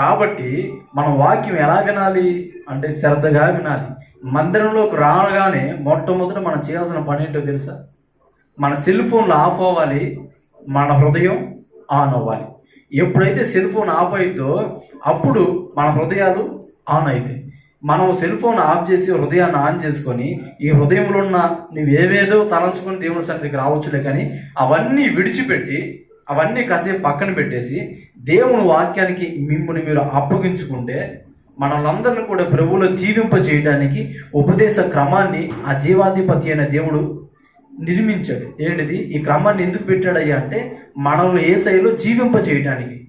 కాబట్టి మనం వాక్యం ఎలా వినాలి? అంటే శ్రద్ధగా వినాలి. మందిరంలోకి రాగానే మొట్టమొదట మనం చేయాల్సిన పని ఏంటో తెలుసా? మన సెల్ ఫోన్లు ఆఫ్ అవ్వాలి మన హృదయం ఆన్ అవ్వాలి. ఎప్పుడైతే సెల్ ఫోన్ ఆఫ్ అయిద్దో అప్పుడు మన హృదయాలు ఆన్ అవుతాయి మనం సెల్ ఫోన్ ఆఫ్ చేసి హృదయాన్ని ఆన్ చేసుకొని ఈ హృదయంలో ఉన్న నువ్వు ఏవేదో తలంచుకొని దేవుని సన్నిధికి రావచ్చులే కానీ అవన్నీ విడిచిపెట్టి అవన్నీ కాసేపు పక్కన పెట్టేసి దేవుని వాక్యానికి మిమ్మల్ని మీరు అప్పగించుకుంటే మనలందరిని కూడా ప్రభువులో జీవింప చేయడానికి ఉపదేశ క్రమాన్ని ఆ జీవాధిపతి అయిన దేవుడు నిర్మించాడు. ఏంటిది? ఈ క్రమాన్ని ఎందుకు పెట్టాడయ్యా అంటే మనల్ని ఏ శైలిలో జీవింప చేయడానికి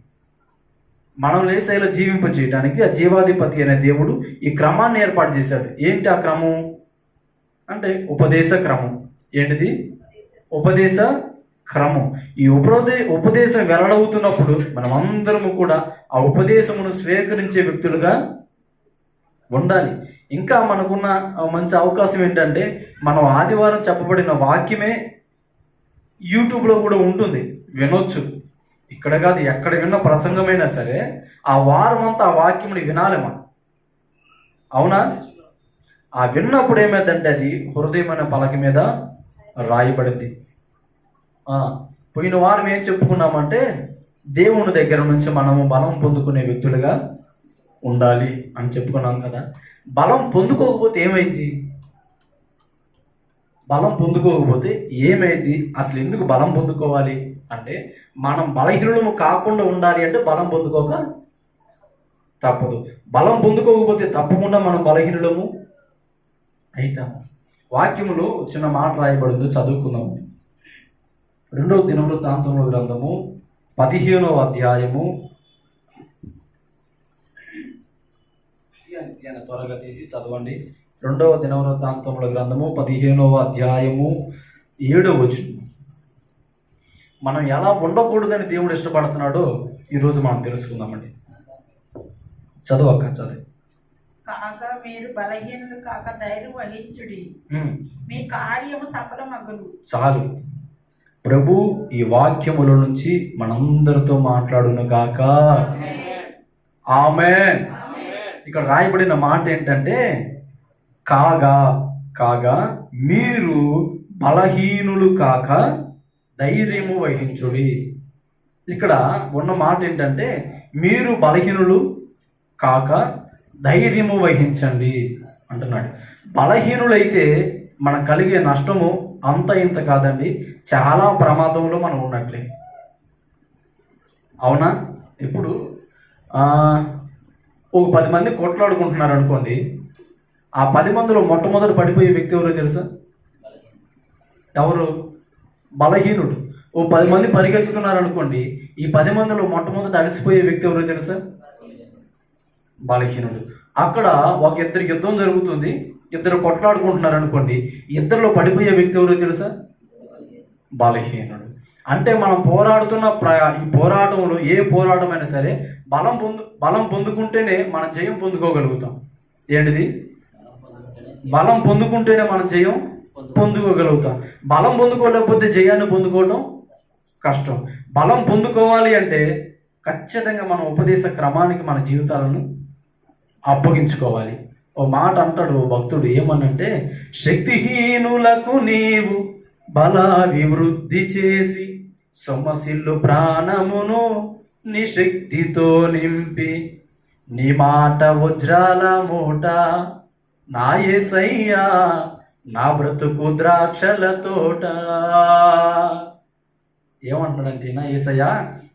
మనల్ని ఏ శైలిలో జీవింప చేయడానికి ఆ జీవాధిపతి అయిన దేవుడు ఈ క్రమాన్ని ఏర్పాటు చేశాడు. ఏంటి ఆ క్రమం? అంటే ఉపదేశ క్రమం. ఏంటిది? ఉపదేశ క్రమం. ఈ ఉపదే ఉపదేశం వెల్లడవుతున్నప్పుడు మనం అందరము కూడా ఆ ఉపదేశమును స్వీకరించే వ్యక్తులుగా ఉండాలి. ఇంకా మనకున్న మంచి అవకాశం ఏంటంటే మనం ఆదివారం చెప్పబడిన వాక్యమే యూట్యూబ్లో కూడా ఉంటుంది. వినొచ్చు. ఇక్కడ కాదు ఎక్కడ విన్న ప్రసంగమైనా సరే ఆ వారం అంతా ఆ వాక్యముని వినాలి మనం. అవునా? ఆ విన్నప్పుడు ఏమైందంటే అది హృదయమైన పలక మీద రాయబడింది. పోయిన వారం ఏం చెప్పుకున్నామంటే దేవుని దగ్గర నుంచి మనము బలం పొందుకునే వ్యక్తులుగా ఉండాలి అని చెప్పుకున్నాం కదా. బలం పొందుకోకపోతే ఏమైంది? బలం పొందుకోకపోతే ఏమైంది? అసలు ఎందుకు బలం పొందుకోవాలి? అంటే మనం బలహీనులము కాకుండా ఉండాలి అంటే బలం పొందుకోక తప్పదు. బలం పొందుకోకపోతే తప్పకుండా మనం బలహీనులము అవుతాము. వాక్యములో చిన్న మాట రాయబడిందో చదువుకుందాము రెండవ దినములు తాంతముల గ్రంథము పదిహేనవ అధ్యాయము త్వరగా తీసి చదవండి. రెండవ దినవృత్తాంతముల గ్రంథము పదిహేనవ అధ్యాయము ఏడవ వచనం. మనం ఎలా ఉండకూడదని దేవుడు ఇష్టపడుతున్నాడో ఈరోజు మనం తెలుసుకుందామండి. చదవక్క చదివి. కాగా మీరు బలహీనులు కాక ధైర్యం వహించుడి. మీ కార్యము సఫలమగును. చాలు. ప్రభు ఈ వాక్యముల నుంచి మనందరితో మాట్లాడును గాక. ఆమెన్. ఇక్కడ రాయబడిన మాట ఏంటంటే కాగా కాగా మీరు బలహీనులు కాక ధైర్యము వహించుడి. ఇక్కడ ఉన్న మాట ఏంటంటే మీరు బలహీనులు కాక ధైర్యము వహించండి అంటున్నాడు. బలహీనులైతే మనకు కలిగే నష్టము అంత ఇంత కాదండి. చాలా ప్రమాదంలో మనం ఉన్నట్లే. అవునా? ఇప్పుడు ఒక పది మంది కొట్లాడుకుంటున్నారు అనుకోండి. ఆ పది మందిలో మొట్టమొదటి పడిపోయే వ్యక్తి ఎవరో తెలుసా? ఎవరు? బలహీనుడు. ఓ పది మంది పరిగెత్తుతున్నారు అనుకోండి. ఈ పది మందిలో మొట్టమొదటి అలసిపోయే వ్యక్తి ఎవరో తెలుసా? బలహీనుడు. అక్కడ ఒక ఇద్దరికి యుద్ధం జరుగుతుంది. ఇద్దరు కొట్లాడుకుంటున్నారు అనుకోండి ఇద్దరిలో పడిపోయే వ్యక్తి ఎవరో తెలుసా? బలహీనుడు. అంటే మనం పోరాడుతున్న ప్రయా ఈ పోరాటంలో ఏ పోరాటమైనా సరే బలం పొందు బలం పొందుకుంటేనే మనం జయం పొందుకోగలుగుతాం. ఏంటిది? బలం పొందుకుంటేనే మనం జయం పొందుకోగలుగుతాం. బలం పొందుకోలేకపోతే జయాన్ని పొందుకోవడం కష్టం. బలం పొందుకోవాలి అంటే ఖచ్చితంగా మన ఉపదేశ క్రమానికి మన జీవితాలను అప్పగించుకోవాలి. ఓ మాట అంటాడు భక్తుడు ఏమనంటే శక్తిహీనులకు నీవు బల వివృద్ధి చేసి సొమ్మసిల్లు ప్రాణమును నీ శక్తితో నింపి నీ మాట వజ్రాల మూట నా ఏసయ్యా నా బ్రతుకు ద్రాక్షల తోట. ఏమంటాడంటే నా ఏసయ్యా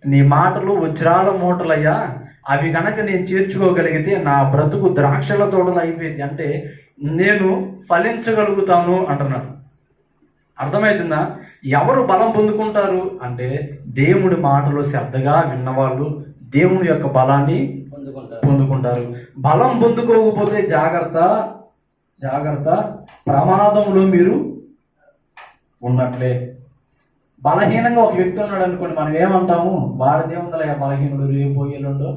నీ మాటలు వజ్రాల మూటలయ్యా. అవి కనుక నేను చేర్చుకోగలిగితే నా బ్రతుకు ద్రాక్షల తోటలు అయిపోయింది. అంటే నేను ఫలించగలుగుతాను అంటున్నాడు. అర్థమవుతుందా ఎవరు బలం పొందుకుంటారు? అంటే దేవుడి మాటలు శ్రద్ధగా విన్నవాళ్ళు దేవుని యొక్క బలాన్ని పొందుకుంటారు. బలం పొందుకోకపోతే జాగ్రత్త జాగ్రత్త ప్రమాదంలో మీరు ఉన్నట్లే. బలహీనంగా ఒక వ్యక్తి ఉన్నాడు అనుకోండి మనం ఏమంటాము? వాడిదే ఉందలే బలహీనుడు రేపు ఎల్లుండో